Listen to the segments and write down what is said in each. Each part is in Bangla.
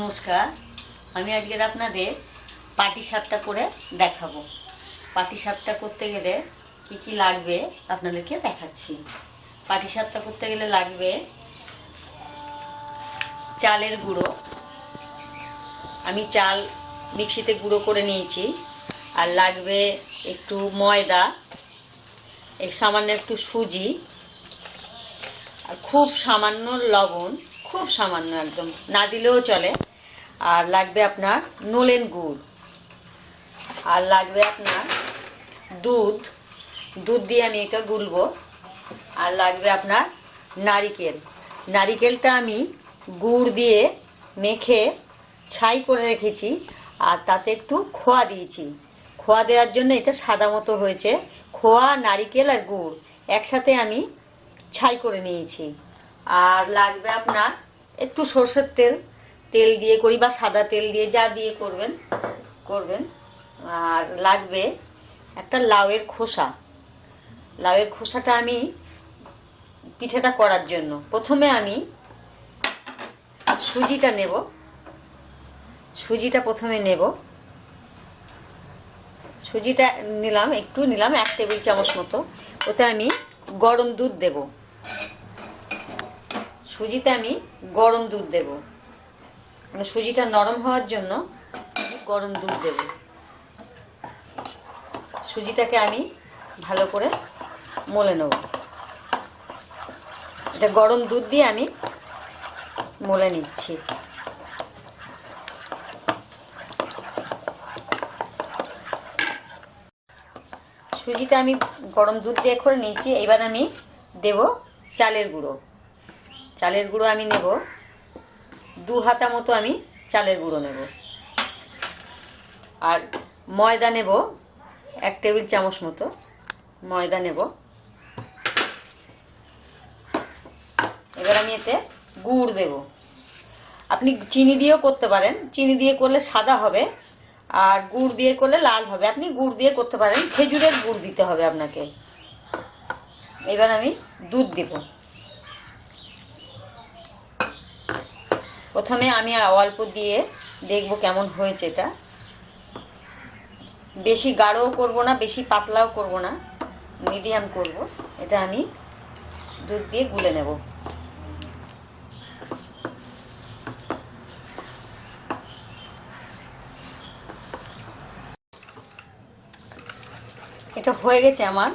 নমস্কার, আমি আজকের আপনাদের পাটি সাপটা করে দেখাবো। পাটি সাপটা করতে গেলে কি কি লাগবে আপনাদেরকে দেখাচ্ছি। পাটি সাপটা করতে গেলে লাগবে চালের গুঁড়ো। আমি চাল মিক্সিতে গুঁড়ো করে নিয়েছি। আর লাগবে একটু ময়দা সামান্য একটু সুজি, আর খুব সামান্য লবণ। খুব সামান্য একদম। না দিলেও চলে। আর লাগবে আপনার নলেন গুড়। আর লাগবে আপনার দুধ। দুধ দিয়ে আমি এটা গুলবো। আর লাগবে আপনার নারিকেল। নারিকেলটা আমি গুড় দিয়ে মেখে ছাই করে রেখেছি। আর তাতে একটু খোয়া দিয়েছি। খোয়া দেওয়ার জন্য এটা সাদা মতো হয়েছে। খোয়া, নারিকেল আর গুড় একসাথে আমি ছাই করে নিয়েছি। আর লাগবে আপনার একটু সর্ষের তেল। তেল দিয়ে করি বা সাদা তেল দিয়ে যা দিয়ে করবেন করবেন। আর লাগবে একটা লাউয়ের খোসা। লাউয়ের খোসাটা আমি পিঠেটা করার জন্য। প্রথমে আমি সুজিটা নেব। সুজিটা প্রথমে নেব। সুজিটা নিলাম, একটু নিলাম, এক টেবিল চামচ মতো। ওতে আমি গরম দুধ দেব। সুজিতে আমি গরম দুধ দেব। মানে সুজিটা নরম হওয়ার জন্য গরম দুধ দেব। সুজিটাকে আমি ভালো করে মলে নেব। এটা গরম দুধ দিয়ে আমি মলে নিচ্ছি। সুজিটা আমি গরম দুধ দিয়ে করে নিচ্ছি। এবার আমি দেব চালের গুঁড়ো। চালের গুঁড়ো আমি নেব। দু হাতা মতো আমি চালের গুঁড়ো নেব। আর ময়দা নেব, এক টেবিল চামচ মতো ময়দা নেব। এবার আমি এতে গুড় দেব। আপনি চিনি দিয়েও করতে পারেন। চিনি দিয়ে করলে সাদা হবে, আর গুড় দিয়ে করলে লাল হবে। আপনি গুড় দিয়ে করতে পারেন। খেজুরের গুড় দিতে হবে আপনাকে। এবার আমি দুধ দেব। প্রথমে আমি অল্প দিয়ে দেখব কেমন হয়েছে এটা। বেশি গাঢ়ও করব না, বেশি পাতলাও করব না মিডিয়াম করব। এটা আমি দুধ দিয়ে গুলে নেব। এটা হয়ে গেছে আমার,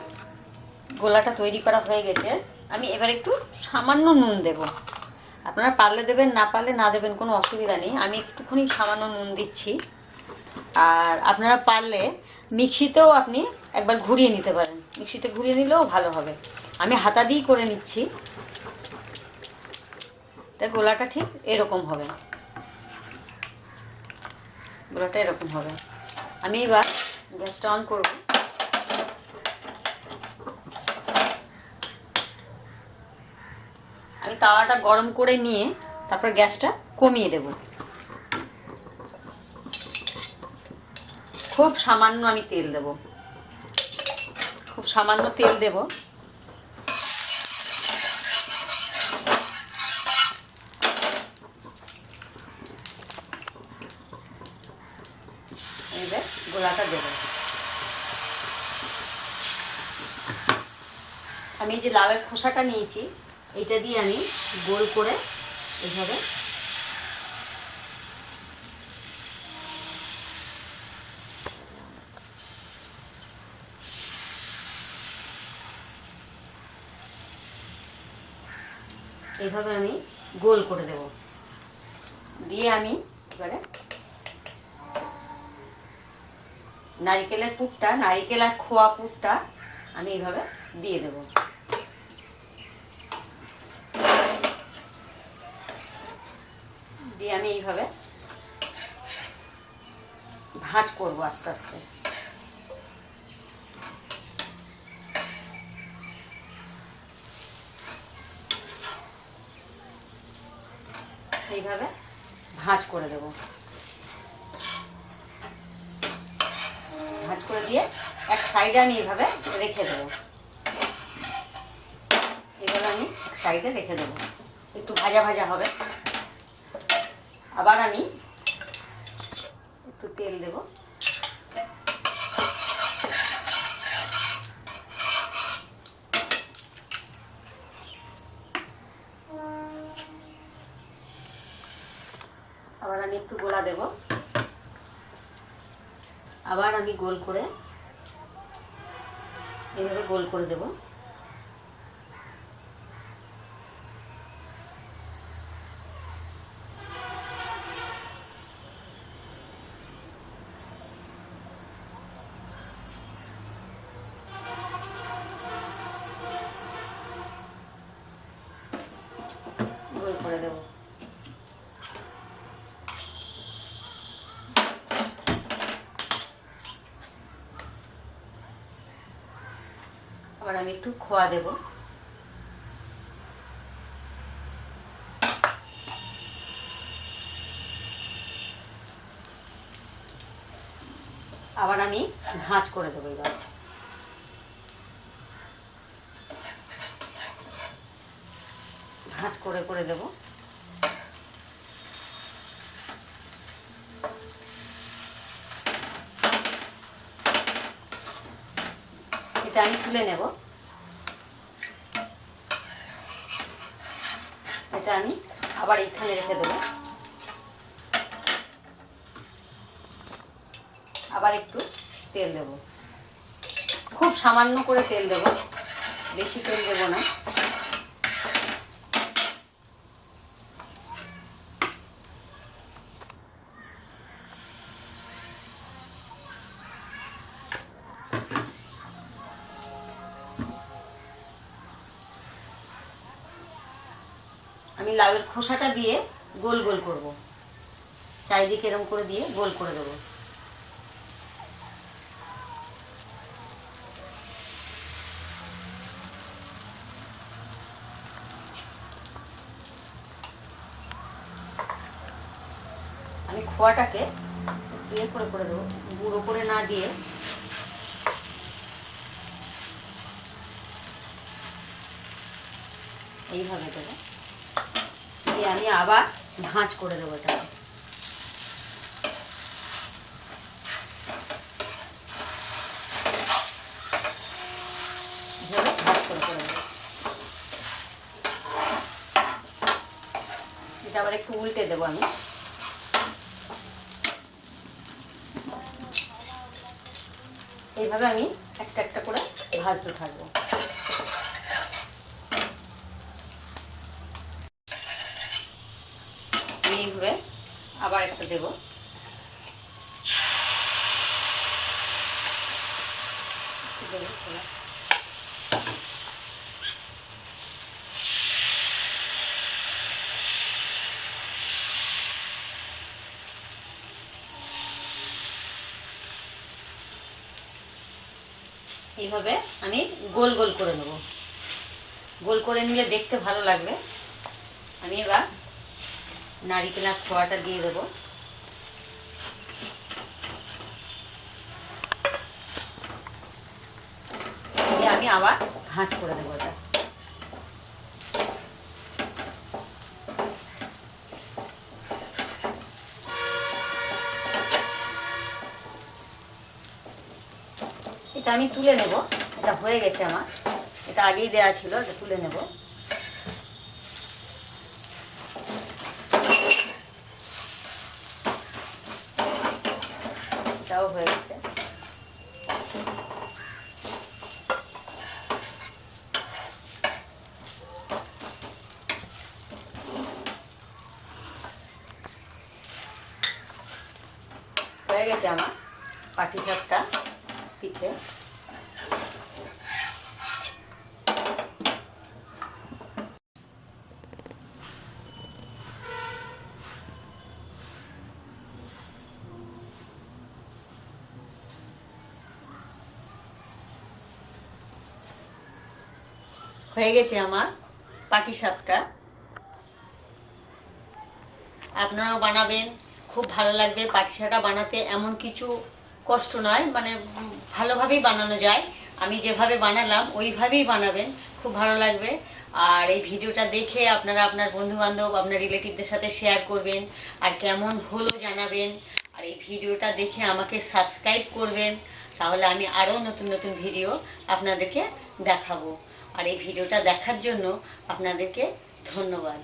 গোলাটা তৈরি করা হয়ে গেছে। আমি এবার একটু সামান্য নুন দেব। আপনারা পারলে দেবেন, না পারলে না দেবেন, কোনো অসুবিধা নেই। আমি একটুখানি সামান্য নুন দিচ্ছি। আর আপনারা পারলে মিক্সিতেও আপনি একবার ঘুরিয়ে নিতে পারেন। মিক্সিতে ঘুরিয়ে নিলেও ভালো হবে। আমি হাতা দিয়েই করে নিচ্ছি। তা গোলাটা ঠিক এরকম হবে। গোলাটা এরকম হবে। আমি এবার গ্যাসটা অন করব। তাওয়াটা গরম করে নিয়ে তারপর গ্যাসটা কমিয়ে দেব। খুব সামান্য আমি তেল দেব। খুব সামান্য তেল দেব। গোলাটা দেব। আমি যে লাউয়ের খোসাটা নিয়েছি এটা দিয়ে আমি গোল করে এইভাবে এইভাবে আমি গোল করে দেব। দিয়ে আমি এবারে নারিকেলের পুরটা, নারিকেল আর খোয়া পুরটা আমি এইভাবে দিয়ে দেবো। দিয়ে আমি এইভাবে ভাঁজ করব আস্তে আস্তে। এইভাবে ভাঁজ করে দেব। ভাঁজ করে দিয়ে এক সাইডে আমি এইভাবে রেখে দেবো। এভাবে আমি এক সাইডে রেখে দেবো। একটু ভাজা ভাজা হবে। আবার আমি একটু তেল দেব। আবার আমি একটু গোলা দেব। আবার আমি গোল করে এইভাবে গোল করে দেব। আমি একটু খোয়া দেব। আবার আমি ভাঁজ করে দেবো এবার। ভাঁজ করে করে দেব। এটা আমি তুলে নেব। এটা আমি আবার এইখানে রেখে দেবো। আবার একটু তেল দেব। খুব সামান্য করে তেল দেব। বেশি তেল দেব না। আমি লাউয়ের খোসাটা দিয়ে গোল গোল করব। চারিদিকে এরকম করে দিয়ে গোল করে দেবো। আমি খোয়াটাকে ইয়ে করে করে দেবো, গুঁড়ো করে না দিয়ে। এইভাবে দেবো। দিয়ে আমি আবার ভাঁজ করে দেবো দেবো। এটা আবার একটু উল্টে দেবো আমি। এইভাবে আমি একটা একটা করে ভাজতে থাকব এইভাবে আবার একটা দেব। এইভাবে আমি গোল গোল করে নেব। গোল করে নিলে দেখতে ভালো লাগবে। আমি এবার নারিকেলের খোয়াটা দিয়ে দেবো। আমি আবার ভাঁজ করে দেবো এটা। এটা আমি তুলে নেব। এটা হয়ে গেছে আমার। এটা আগেই দেওয়া ছিল, এটা তুলে নেব এটাও হয়ে গেছে হয়ে গেছে আমার পাটি সাপটা পিঠে। হয়ে গেছে আমার পাটি সাপটা আপনারাও বানাবেন। খুব ভালো লাগবে পাটিসাটা বানাতে, এমন কিছু কষ্ট নয় মানে ভালোভাবেই বানানো যায়। আমি যেভাবে বানালাম, ওইভাবেই বানাবেন, খুব ভালো লাগবে। আর এই ভিডিওটা দেখে আপনারা আপনার বন্ধু বান্ধব আপনার রিলেটিভদের সাথে শেয়ার করবেন, আর কেমন হলো জানাবেন। আর এই ভিডিওটা দেখে আমাকে সাবস্ক্রাইব করবেন, তাহলে আমি আরও নতুন নতুন ভিডিও আপনাদেরকে দেখাবো। আর এই ভিডিওটা দেখার জন্য আপনাদেরকে ধন্যবাদ।